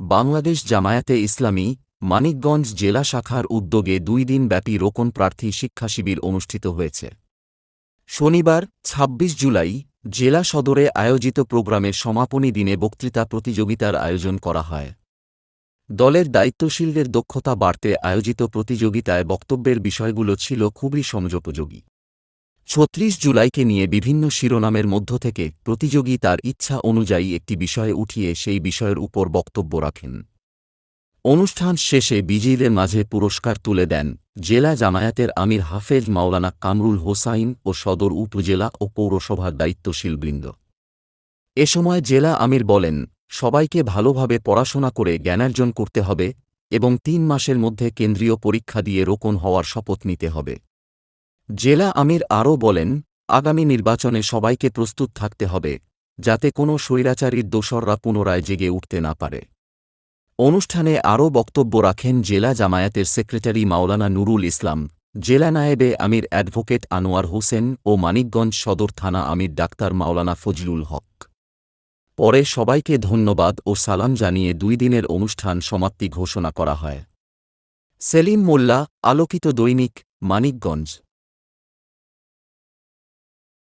বাংলাদেশ জামায়াতে ইসলামী, মানিকগঞ্জ জেলা শাখার উদ্যোগে দুই দিনব্যাপী রোকন প্রার্থী শিক্ষা শিবির অনুষ্ঠিত হয়েছে। শনিবার ২৬ জুলাই, জেলা সদরে আয়োজিত প্রোগ্রামের সমাপনী দিনে বক্তৃতা প্রতিযোগিতার আয়োজন করা হয়। দলের দায়িত্বশীলদের দক্ষতা বাড়তে আয়োজিত প্রতিযোগিতায় বক্তব্যের বিষয়গুলো ছিল খুবই সমযোপযোগী। ছত্রিশ জুলাইকে নিয়ে বিভিন্ন শিরোনামের মধ্য থেকে প্রতিযোগী তার ইচ্ছা অনুযায়ী একটি বিষয়ে উঠিয়ে সেই বিষয়ের উপর বক্তব্য রাখেন। অনুষ্ঠান শেষে বিজয়ীদের মাঝে পুরস্কার তুলে দেন জেলা জামায়াতের আমির হাফেজ মাওলানা কামরুল হোসাইন ও সদর উপজেলা ও পৌরসভার দায়িত্বশীলবৃন্দ। এ সময় জেলা আমির বলেন, সবাইকে ভালোভাবে পড়াশোনা করে জ্ঞানার্জন করতে হবে এবং তিন মাসের মধ্যে কেন্দ্রীয় পরীক্ষা দিয়ে রোকন হওয়ার শপথ নিতে হবে। জেলা আমির আরও বলেন, আগামী নির্বাচনে সবাইকে প্রস্তুত থাকতে হবে, যাতে কোনো স্বৈরাচারীর দোসররা পুনরায় জেগে উঠতে না পারে। অনুষ্ঠানে আরও বক্তব্য রাখেন জেলা জামায়াতের সেক্রেটারি মাওলানা নুরুল ইসলাম, জেলা নায়েবে আমির অ্যাডভোকেট আনোয়ার হোসেন ও মানিকগঞ্জ সদর থানা আমির ডাক্তার মাওলানা ফজলুল হক। পরে সবাইকে ধন্যবাদ ও সালাম জানিয়ে দুই দিনের অনুষ্ঠান সমাপ্তি ঘোষণা করা হয়। সেলিম মোল্লা, আলোকিত দৈনিক, মানিকগঞ্জ।